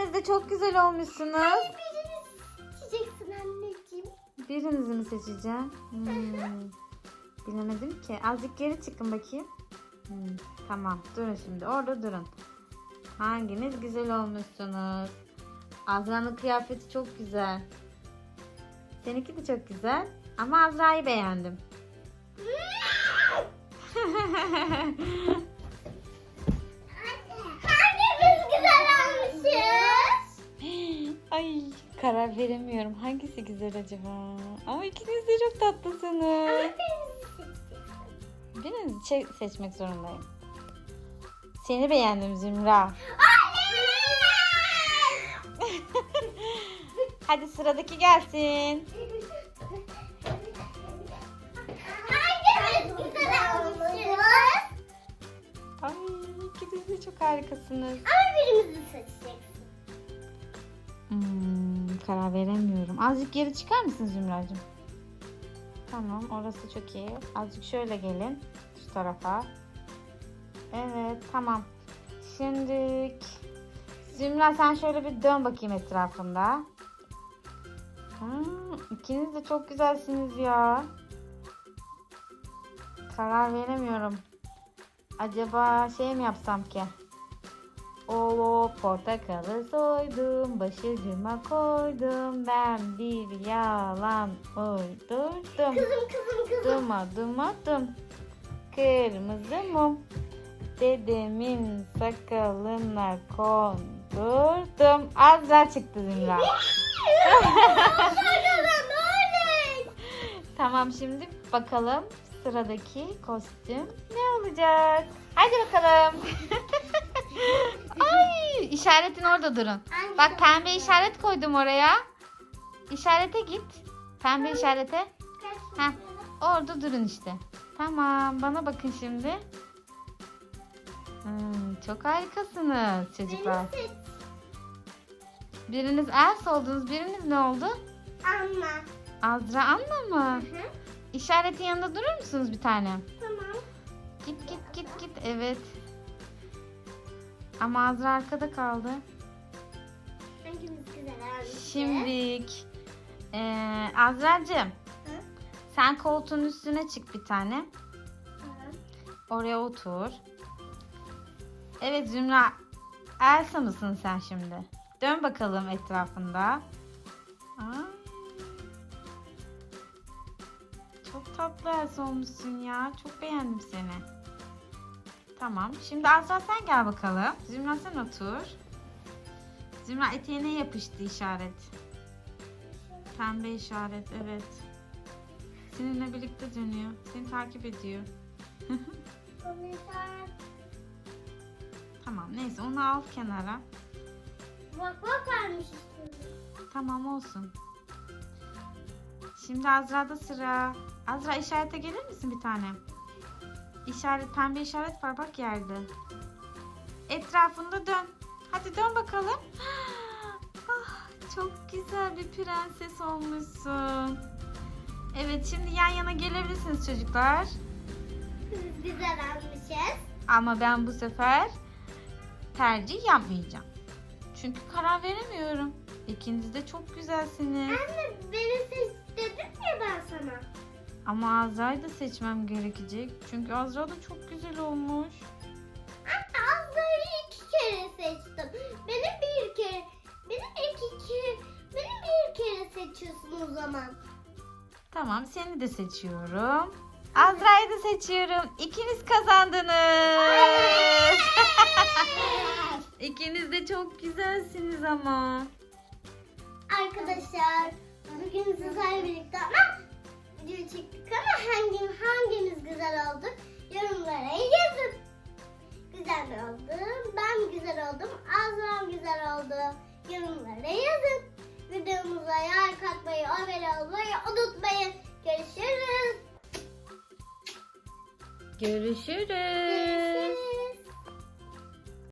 ikiniz de çok güzel olmuşsunuz. Birini seçeceksin anneciğim. Birinizi mi seçeceğim? Hmm. Bilemedim ki. Azıcık geri çıkın bakayım. Hmm, Tamam durun şimdi orada durun. Hanginiz güzel olmuşsunuz? Azra'nın kıyafeti çok güzel. Seninki de çok güzel. Ama Azra'yı beğendim. Ay karar veremiyorum. Hangisi güzel acaba? Ama ikiniz de çok tatlısınız. Birinizi çe- seçmek zorundayım. Seni beğendim Zümra. Hadi sıradaki gelsin. Ay ikiniz de çok harikasınız. Ama birimizi seçeceksin. Hmm, karar veremiyorum. Azıcık geri çıkar mısın Zümracığım? Tamam orası çok iyi. Azıcık şöyle gelin. Şu tarafa. Evet tamam. Şimdi Zümra sen şöyle bir dön bakayım etrafında. Hmm, ikiniz de çok güzelsiniz ya. Karar veremiyorum. Acaba şey mi yapsam ki? O portakalı soydum, başucuma koydum. Ben bir yalan uydurdum. Kızım kızım kızım. Kırmızı mum. Dedemin sakalına kondurdum. Azra çıktı Zümra. Tamam şimdi bakalım sıradaki kostüm ne olacak? Hadi bakalım. İşaretin orada durun. Bak pembe işaret koydum oraya. İşarete git. Pembe işarete. Heh, orada durun işte. Tamam bana bakın şimdi. Hmm, çok harikasınız çocuklar. Biriniz Ers oldunuz biriniz ne oldu? Anla. Azra Anna mı? Hı hı. İşaretin yanında durur musunuz bir tane? Tamam. Git git git git. Evet. Ama Azra arkada kaldı. Hangimiz güzel olmuş? Şimdilik. Ee, Azra'cığım. Hı? Sen koltuğun üstüne çık bir tane. Tamam. Oraya otur. Evet Zümra. Elsa mısın sen şimdi? Dön bakalım etrafında. Aa. Çok tatlı Elsa olmuşsun ya. Çok beğendim seni. Tamam. Şimdi Azra sen gel bakalım. Zümra sen otur. Zümra eteğine yapıştı işaret. Pembe işaret evet. Seninle birlikte dönüyor. Seni takip ediyor. Tamam neyse onu al kenara. Bak bak varmış. Tamam olsun. Şimdi Azra'da sıra. Azra işarete gelir misin bir tane? İşaret, pembe işaret var bak yerde. Etrafında dön. Hadi dön bakalım. Ah, çok güzel bir prenses olmuşsun. Evet şimdi yan yana gelebilirsiniz çocuklar. Güzel olmuşuz. Ama ben bu sefer tercih yapmayacağım. Çünkü karar veremiyorum. İkiniz de çok güzelsiniz. Anne beni seç Ama Azra'yı da seçmem gerekecek. Çünkü Azra da çok güzel olmuş. Azra'yı iki kere seçtim. Beni bir kere, beni iki kere, beni bir kere seçiyorsun o zaman. Tamam seni de seçiyorum. Azra'yı da seçiyorum. İkiniz kazandınız. İkiniz de çok güzelsiniz ama. Arkadaşlar bugün sizlerle birlikte güzel oldu yorumlara yazın. Güzel mi oldu? Ben güzel oldum. Azra'm güzel oldu. Yorumlara yazın. Videomuza like atmayı, abone olmayı unutmayın. Görüşürüz. Görüşürüz.